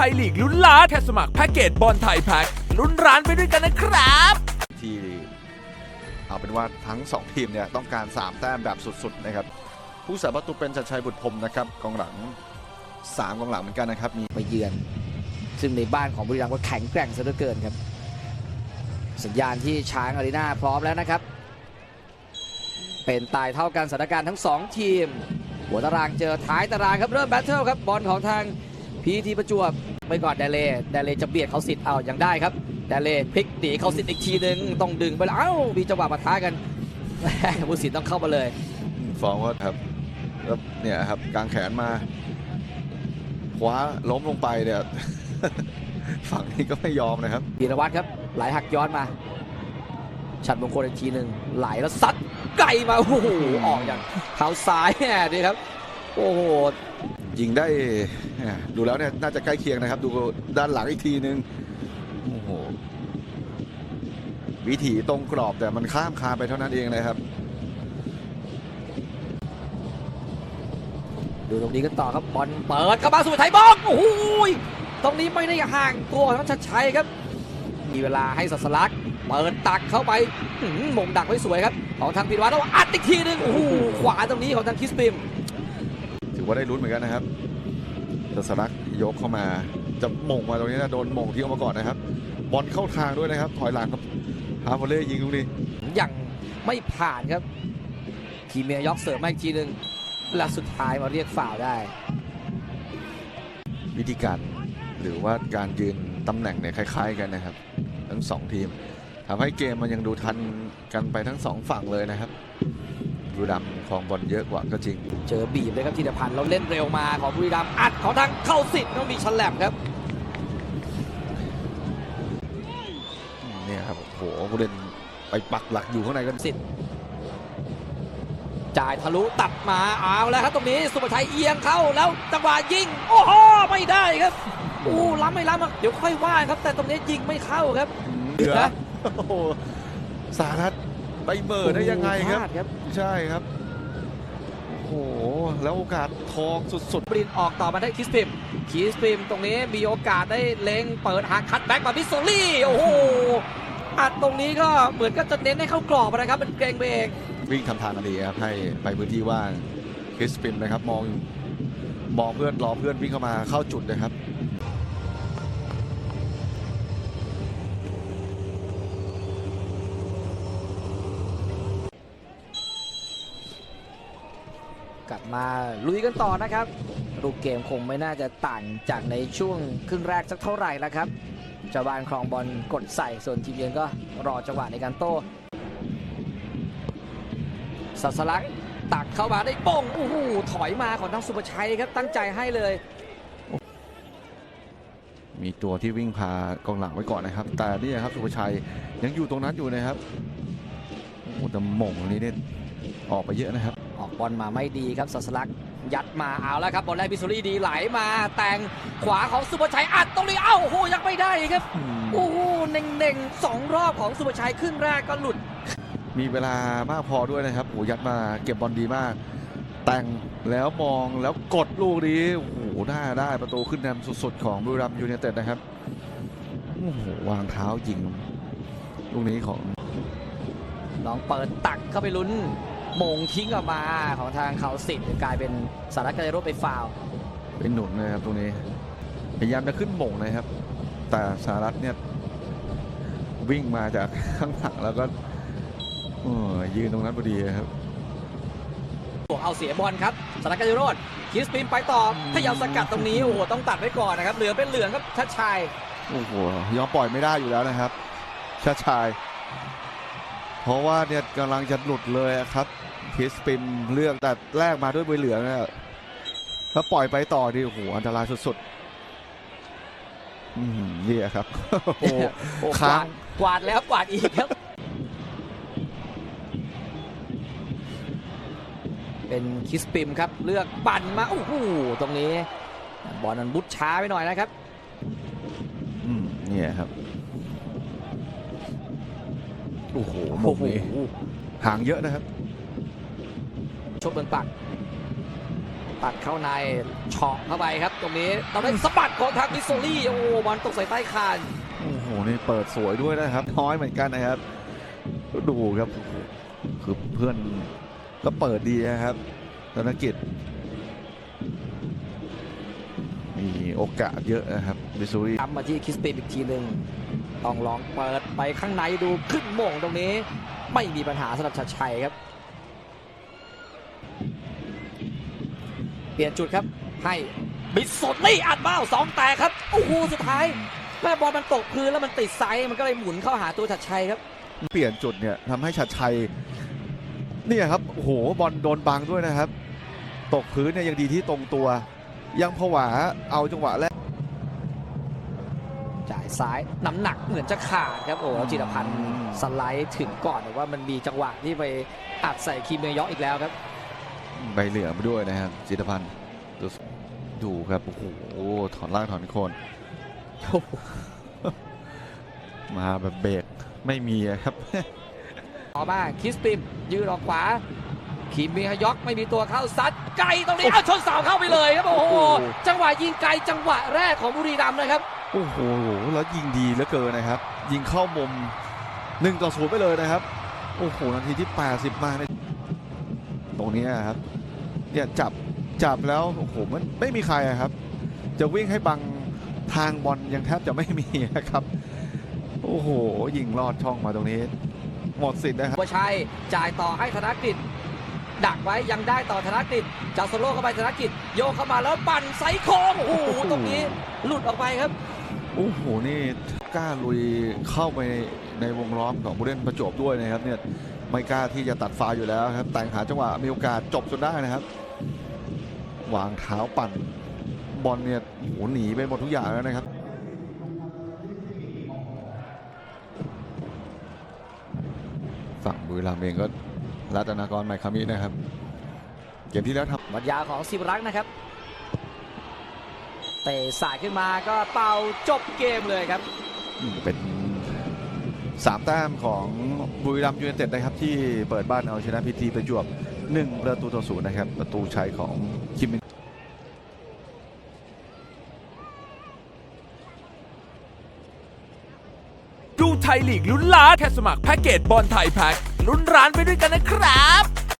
ทยลีกลุ้นล้านแค่สมัครแพ็กเกจบอลไทยแพ็กลุ้นร้านไปด้วยกันนะครับ ที่เอาเป็นว่าทั้ง 2 ทีมเนี่ยต้องการ 3 แต้มแบบสุดๆนะครับผู้สาประตูเป็นชัดชัยบุตรพรหมนะครับกองหลัง3กองหลังเหมือนกันนะครับมีไปเยือน ซึ่งในบ้านของบุรีรัมย์ก็แข็งแกร่งซะเหลือเกินครับ สัญญาณที่ช้างอารีนาพร้อมแล้วนะครับ เป็นตายเท่ากันสถานการณ์ทั้ง 2 ทีม หัวตารางเจอท้ายตารางครับเริ่มแบทเทิลครับบอลของทาง พีทีประจวบไปก่อนแดเลแดเลจะเบียดเขาสิทธิ์เอายังได้ครับแดเลพลิกหนีเขาสิทธิ์อีกทีหนึ่งต้องดึงไปแล้วเอ้ามีจังหวะมาท้ากันแหม่ผู้สิทธิ์ต้องเข้ามาเลยฟองก็ครับแล้วเนี่ยครับกางแขนมาคว้าล้มลงไปเนี่ยฝั่งนี้ก็ไม่ยอมนะครับพีรวัตรครับ ไหลหักย้อนมา ฉัดมงคลอีกทีหนึ่งไหลแล้วซัดไกลมาโอ้โหออกอย่างเท้าซ้ายแหมดีครับ โอ้โห ยิงได้ดูแล้วเนี่ยน่าจะใกล้เคียงนะครับ ดูด้านหลังอีกทีนึงโอ้โหวิถีตรงกรอบแต่มันข้ามคาไปเท่านั้นเองนะครับ ดูตรงนี้กันต่อครับบอลเปิดเข้ามาสู่ไทยบอลโอ้โหตรงนี้ไม่ได้ห่างตัวของชัดชัยครับ มีเวลาให้สัสลักษ์เปิดตักเข้าไปหือมงดักไว้สวยครับ ของทางพีรวัตรแล้วอัดอีกทีหนึงโอ้โหขวาตรงนี้ของทางคิสปิม ถือว่าได้ลุ้นเหมือนกันนะครับแต่สลักยกเข้ามาจะหม่งมาตรงนี้นะโดนหม่งที่เอามาก่อนนะครับ บอลเข้าทางด้วยนะครับ ถอยหลังครับฮาร์ฟเล่ยิงตรงนี้ยังไม่ผ่านครับทีเมียยกเสริมมาอีกทีหนึ่งและสุดท้ายมาเรียกฝ่าวล์ได้ วิธีการหรือว่าการยืนตำแหน่งเนี่ยคล้าย ๆ กันนะครับ ทั้งสองทีมทำให้เกมมันยังดูทันกันไปทั้งสองฝั่งเลยนะครับ บุรีรัมย์ครองบอลเยอะกว่าก็จริง เจอบีบเลยครับธีรพันธ์เราเล่นเร็วมาของบุรีรัมย์อัดของทางเข้าสิทธิ์ต้องมีฉลับครับเนี่ยครับโอ้โหผู้เล่นไปปักหลักอยู่ข้างในกันสิทธิ์จ่ายทะลุตัดมาเอาแล้วครับตรงนี้สุภชัยเอียงเข้าแล้วจังหวะยิงโอ้โหไม่ได้ครับอู้ล้ำไม่ล้ำอะเดี๋ยวค่อยว่าครับ แต่ตรงนี้ยิงไม่เข้าครับเหลือโอ้โหสารัต ไปเบิดได้ยังไงครับพลาดครับ ใช่ครับ โอ้โห แล้วโอกาสทองสุดบรินออกต่อมาได้คิสพิมคิสพิมตรงนี้มีโอกาสได้เล็งเปิดหางคัดแบ็กมาพิสโซลี่ โอ้โหอัดตรงนี้ก็เหมือนก็จะเน้นให้เข้ากรอบนะครับเป็นเกรงไปเองๆวิ่งทำทางกันดีครับให้ไปพื้นที่ว่างคริสปินนะครับมองมองเพื่อนรอเพื่อนวิ่งเข้ามาเข้าจุดนะครับ กลับมาลุยกันต่อนะครับรูปเกมคงไม่น่าจะต่างจากในช่วงครึ่งแรกสักเท่าไหร่แล้วครับเจาวานครองบอลกดใส่ส่วนทีมเยือนก็รอจังหวะในการโต้สัสลักตักเข้ามาได้ป้งโอ้โหถอยมาของทางสุภชัยครับตั้งใจให้เลย มีตัวที่วิ่งพากองหลังไว้ก่อนนะครับ แต่นี่ครับสุภชัยยังอยู่ตรงนั้นอยู่นะครับโอ้แต่หม่งนี้เนี่ยออกไปเยอะนะครับ ออกบอลมาไม่ดีครับสัสลักษณ์ยัดมาเอาแล้วครับบอลแรกพิสุรีดีไหลมาแต่งขวาของสุภชัยอัดตรงนี้เอ้าโอ้โหยังไม่ได้ครับโอ้โหเน่งๆสองรอบของสุภชัยครึ่งแรกก็หลุด มีเวลามากพอด้วยนะครับโอ้โหยัดมาเก็บบอลดีมาก แต่งแล้วมองแล้วกดลูกนี้โอ้โหหน้าได้ประตูขึ้นนำสุดๆ ของบุรีรัมย์ยูไนเต็ดนะครับโอ้โหวางเท้ายิงลูกนี้ของลองเปิดตักเข้าไปลุ้น มงทิ้งออกมาของทางเขาสิทธิ์กลายเป็นสารักกระโรบไปฟาวล์เป็นหนุนนะครับตรงนี้ พยายามจะขึ้นหม่งนะครับ แต่สหรัฐเนี่ยวิ่งมาจากข้างหลังแล้วก็เออยืนตรงนั้นพอดีครับเอาเสียบอลครับสารักกระโรดคิสปินไปต่อพยายามสกัดตรงนี้โอ้โหต้องตัดไว้ก่อนนะครับ เหลือเป็นเหลืองครับชัดชัยโอ้โหยอมปล่อยไม่ได้อยู่แล้วนะครับ ชาติชาย เพราะว่าเนี่ยกำลังจะหลุดเลยอะครับคิสปิมเลือกแต่แรกมาด้วยใบเหลืองเนี่ยถ้าปล่อยไปต่อดีโอ้โหอันตรายสุดๆอืมนี่อะครับโอ้โหโอ้กค้าวางดกวาดแล้วกวาดอีกครับ เป็นคิสปิมครับ เลือกปั่นมาโอ้โหตรงนี้บอลนั้นบุดช้าไปหน่อยนะครับอืมเนี่ยครับ โอ้โหมโอ้งโหนี้ห่างเยอะนะครับ ชกเบิงปัก ตัดเข้าในเฉาะเข้าไปครับ ตรงนี้ตอนนี้สะบัดของทางมิสโซลี่โอ้โหบอลตกใส่ใต้คานโอ้โหนี่เปิดสวยด้วยนะครับ น้อยเหมือนกันนะครับ ดูครับโอ้โหคือเพื่อนก็เปิดดีนะครับธนกิจมีโอกาสเยอะนะครับมิสซูรีทำมาที่คริสตินอีกทีหนึ่ง ต้องลองเปิดไปข้างในดูขึ้นโมงตรงนี้ ไม่มีปัญหาสำหรับชัดชัยครับ เปลี่ยนจุดครับ ให้บิดสดนี่อัดเบ้าสองแตกครับโอ้โหสุดท้ายแม่บอลมันตกพื้นแล้วมันติดไซส์มันก็เลยหมุนเข้าหาตัวชัดชัยครับ เปลี่ยนจุดเนี่ยทำให้ชัดชัยเนี่ยครับโอ้โหบอลโดนบังด้วยนะครับ ตกพื้นเนี่ยยังดีที่ตรงตัว ยังผวาเอาจังหวะแรกจ่าย ซ้ายน้ำหนักเหมือนจะขาดครับโอ้แล้วจิรพันธ์สไลด์ถึงก่อนแต่ว่ามันมีจังหวะที่ไปอัดใส่คีเมยอกอีกแล้วครับใบเหลืองมาด้วยนะครับจิตรพันธ์ดูดูครับโอ้โหถอนล่างถอนโคนมาแบบเบรกไม่มีอะครับต่อมาคริสตินยืนออกขวาคีเมยอกไม่มีตัวเข้าซัดไกลตรงนี้เอาชนเสาเข้าไปเลยครับโอ้โหโอ้โหจังหวะยิงไกลจังหวะแรกของบุรีรัมย์นะครับ โอ้โหแล้วยิงดีเหลือเกินนะครับ ยิงเข้ามุมหนึ่งต่อศูนย์ไปเลยนะครับ โอ้โหนาทีที่ 80 มาในตรงนี้ครับเนี่ยจับจับแล้วโอ้โหมันไม่มีใครครับ จะวิ่งให้บังทางบอลยังแทบจะไม่มีนะครับ โอ้โห ยิงลอดช่องมาตรงนี้ หมดสิทธิ์นะครับบัวชัยจ่ายต่อให้ธนกิจดักไว้ยังได้ต่อธนกิจจากโซโล่เข้าไปธนกิจโยกเข้ามาแล้วปั่นไซโค้งโอ้โหตรงนี้หลุดออกไปครับ โอ้โห นี่กล้าลุยเข้าไปในวงล้อมของผู้เล่นประจบด้วยนะครับเนี่ยไม่กล้าที่จะตัดฟาอยู่แล้วครับ แต่งหาจังหวะมีโอกาสจบจนได้นะครับ วางเท้าปั่นบอลเนี่ยโอ้โหหนีไปหมดทุกอย่างแล้วนะครับฝั่งบุรีรัมย์เองก็รัตนากรไมคามินะครับ เกมที่แล้วทำบอลยาของสิบรักนะครับ เตะสายขึ้นมาก็เป่าจบเกมเลยครับอืมเป็นสามแต้มของบุรีรัมย์ยูไนเต็ดนะครับ ที่เปิดบ้านเอาชนะพีทีประจวบ1ประตูต่อศูนย์นะครับ ประตูชัยของคิมมินดูไทยลีกลุ้นล้านแค่สมัครแพ็กเกจบอลไทยแพ็กลุ้นร้านไปด้วยกันนะครับ